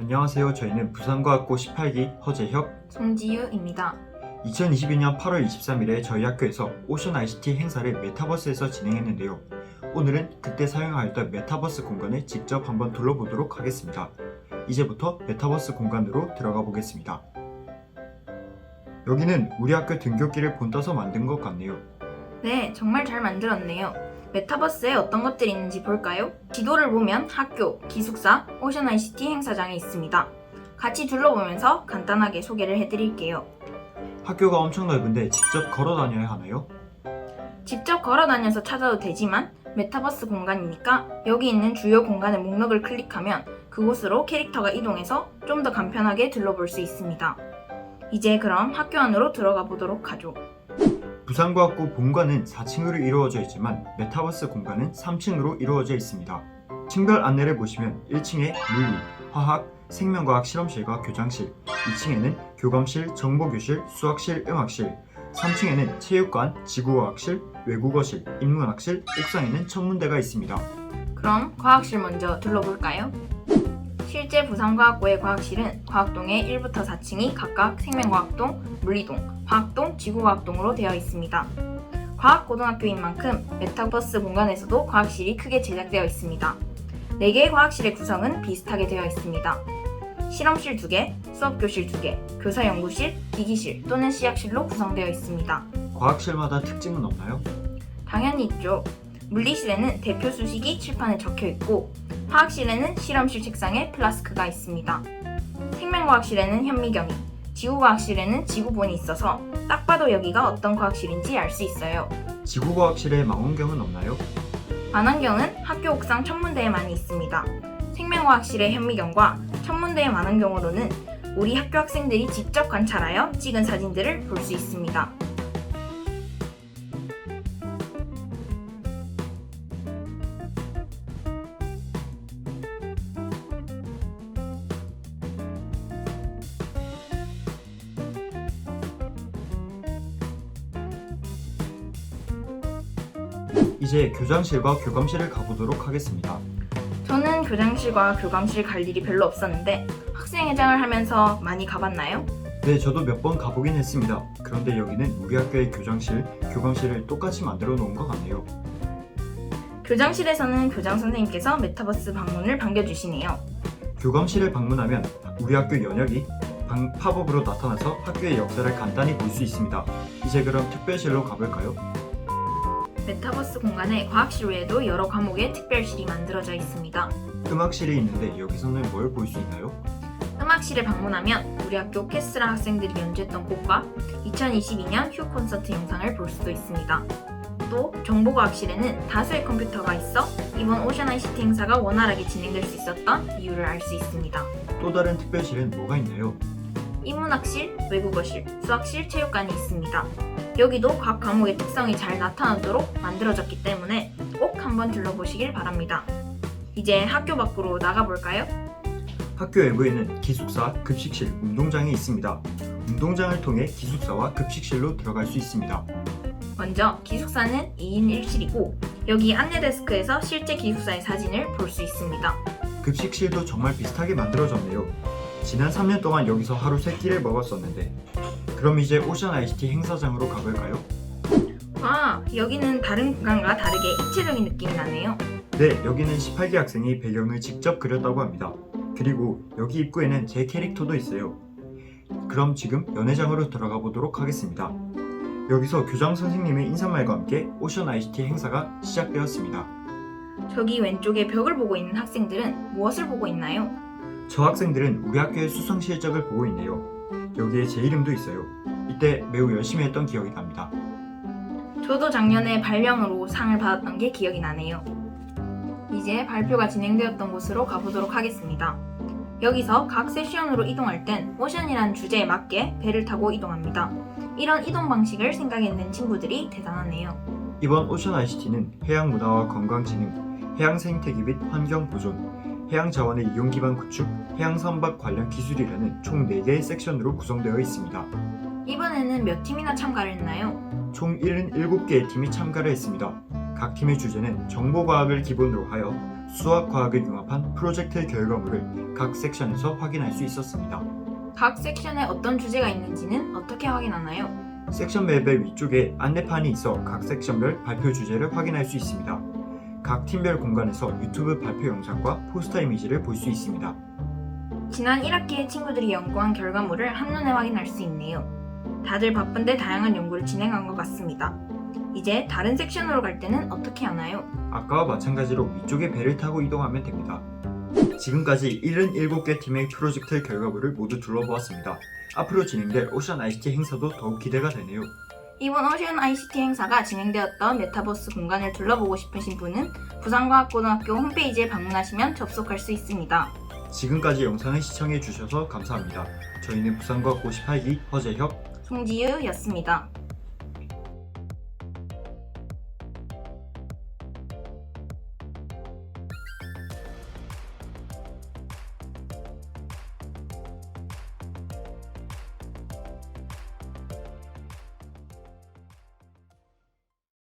안녕하세요. 저희는 부산과학고 18기 허재혁. 송지유입니다. 2022년 8월 23일에 저희 학교에서 오션 ICT 행사를 메타버스에서 진행했는데요. 오늘은 그때 사용하였던 메타버스 공간을 직접 한번 둘러보도록 하겠습니다. 이제부터 메타버스 공간으로 들어가 보겠습니다. 여기는 우리 학교 등교길을 본따서 만든 것 같네요. 네, 정말 잘 만들었네요. 메타버스에 어떤 것들이 있는지 볼까요? 지도를 보면 학교, 기숙사, 오션 ICT 행사장이 있습니다. 같이 둘러보면서 간단하게 소개를 해드릴게요. 학교가 엄청 넓은데 직접 걸어 다녀야 하나요? 직접 걸어 다녀서 찾아도 되지만 메타버스 공간이니까 여기 있는 주요 공간의 목록을 클릭하면 그곳으로 캐릭터가 이동해서 좀 더 간편하게 둘러볼 수 있습니다. 이제 그럼 학교 안으로 들어가 보도록 하죠. 부산과학고 본관은 4층으로 이루어져 있지만 메타버스 공간은 3층으로 이루어져 있습니다. 층별 안내를 보시면 1층에 물리, 화학, 생명과학 실험실과 교장실, 2층에는 교감실, 정보교실, 수학실, 음악실, 3층에는 체육관, 지구과학실, 외국어실, 인문학실, 옥상에는 천문대가 있습니다. 그럼 과학실 먼저 둘러볼까요? 실제 부산과학고의 과학실은 과학동의 1부터 4층이 각각 생명과학동, 물리동, 화학동, 지구과학동으로 되어 있습니다. 과학고등학교인 만큼 메타버스 공간에서도 과학실이 크게 제작되어 있습니다. 4개의 과학실의 구성은 비슷하게 되어 있습니다. 실험실 2개, 수업교실 2개, 교사연구실, 기기실 또는 시약실로 구성되어 있습니다. 과학실마다 특징은 없나요? 당연히 있죠. 물리실에는 대표 수식이 칠판에 적혀 있고, 화학실에는 실험실 책상에 플라스크가 있습니다. 생명과학실에는 현미경이, 지구과학실에는 지구본이 있어서 딱 봐도 여기가 어떤 과학실인지 알 수 있어요. 지구과학실에 망원경은 없나요? 만원경은 학교 옥상 천문대에 많이 있습니다. 생명과학실의 현미경과 천문대의 만원경으로는 우리 학교 학생들이 직접 관찰하여 찍은 사진들을 볼 수 있습니다. 이제 교장실과 교감실을 가보도록 하겠습니다. 저는 교장실과 교감실 갈 일이 별로 없었는데 학생회장을 하면서 많이 가봤나요? 네, 저도 몇 번 가보긴 했습니다. 그런데 여기는 우리 학교의 교장실, 교감실을 똑같이 만들어 놓은 것 같네요. 교장실에서는 교장 선생님께서 메타버스 방문을 반겨주시네요. 교감실을 방문하면 우리 학교 연혁이 방- 팝업으로 나타나서 학교의 역사를 간단히 볼 수 있습니다. 이제 그럼 특별실로 가볼까요? 메타버스 공간에 과학실 외에도 여러 과목의 특별실이 만들어져 있습니다. 음악실이 있는데 여기서는 뭘 볼 수 있나요? 음악실에 방문하면 우리 학교 캐스라 학생들이 연주했던 곡과 2022년 휴 콘서트 영상을 볼 수도 있습니다. 또 정보과학실에는 다수의 컴퓨터가 있어 이번 오션 ICT 행사가 원활하게 진행될 수 있었던 이유를 알 수 있습니다. 또 다른 특별실은 뭐가 있나요? 인문학실, 외국어실, 수학실, 체육관이 있습니다. 여기도 각 과목의 특성이 잘 나타나도록 만들어졌기 때문에 꼭 한번 둘러보시길 바랍니다. 이제 학교 밖으로 나가볼까요? 학교 외부에는 기숙사, 급식실, 운동장이 있습니다. 운동장을 통해 기숙사와 급식실로 들어갈 수 있습니다. 먼저 기숙사는 2인 1실이고 여기 안내 데스크에서 실제 기숙사의 사진을 볼 수 있습니다. 급식실도 정말 비슷하게 만들어졌네요. 지난 3년 동안 여기서 하루 3끼를 먹었었는데 그럼 이제 오션 ICT 행사장으로 가볼까요? 와, 여기는 다른 공간과 다르게 입체적인 느낌이 나네요. 네, 여기는 18기 학생이 배경을 직접 그렸다고 합니다. 그리고 여기 입구에는 제 캐릭터도 있어요. 그럼 지금 연회장으로 들어가 보도록 하겠습니다. 여기서 교장 선생님의 인사말과 함께 오션 ICT 행사가 시작되었습니다. 저기 왼쪽에 벽을 보고 있는 학생들은 무엇을 보고 있나요? 저 학생들은 우리 학교의 수성 실적을 보고 있네요. 여기에 제 이름도 있어요. 이때 매우 열심히 했던 기억이 납니다. 저도 작년에 발명으로 상을 받았던 게 기억이 나네요. 이제 발표가 진행되었던 곳으로 가보도록 하겠습니다. 여기서 각 세션으로 이동할 땐 오션이라는 주제에 맞게 배를 타고 이동합니다. 이런 이동 방식을 생각해낸 친구들이 대단하네요. 이번 오션 ICT는 해양 문화와 관광 진흥, 해양 생태계 및 환경 보존, 해양 자원의 이용 기반 구축, 해양 선박 관련 기술이라는 총 4개의 섹션으로 구성되어 있습니다. 이번에는 몇 팀이나 참가를 했나요? 총 77개의 팀이 참가를 했습니다. 각 팀의 주제는 정보과학을 기본으로 하여 수학, 과학을 융합한 프로젝트 결과물을 각 섹션에서 확인할 수 있었습니다. 각 섹션에 어떤 주제가 있는지는 어떻게 확인하나요? 섹션 맵의 위쪽에 안내판이 있어 각 섹션별 발표 주제를 확인할 수 있습니다. 각 팀별 공간에서 유튜브 발표 영상과 포스터 이미지를 볼 수 있습니다. 지난 1학기에 친구들이 연구한 결과물을 한눈에 확인할 수 있네요. 다들 바쁜데 다양한 연구를 진행한 것 같습니다. 이제 다른 섹션으로 갈 때는 어떻게 하나요? 아까와 마찬가지로 위쪽에 배를 타고 이동하면 됩니다. 지금까지 77개 팀의 프로젝트 결과물을 모두 둘러보았습니다. 앞으로 진행될 오션 ICT 행사도 더욱 기대가 되네요. 이번 오션 ICT 행사가 진행되었던 메타버스 공간을 둘러보고 싶으신 분은 부산과학고등학교 홈페이지에 방문하시면 접속할 수 있습니다. 지금까지 영상을 시청해 주셔서 감사합니다. 저희는 부산과학 58기 허재혁 송지유였습니다.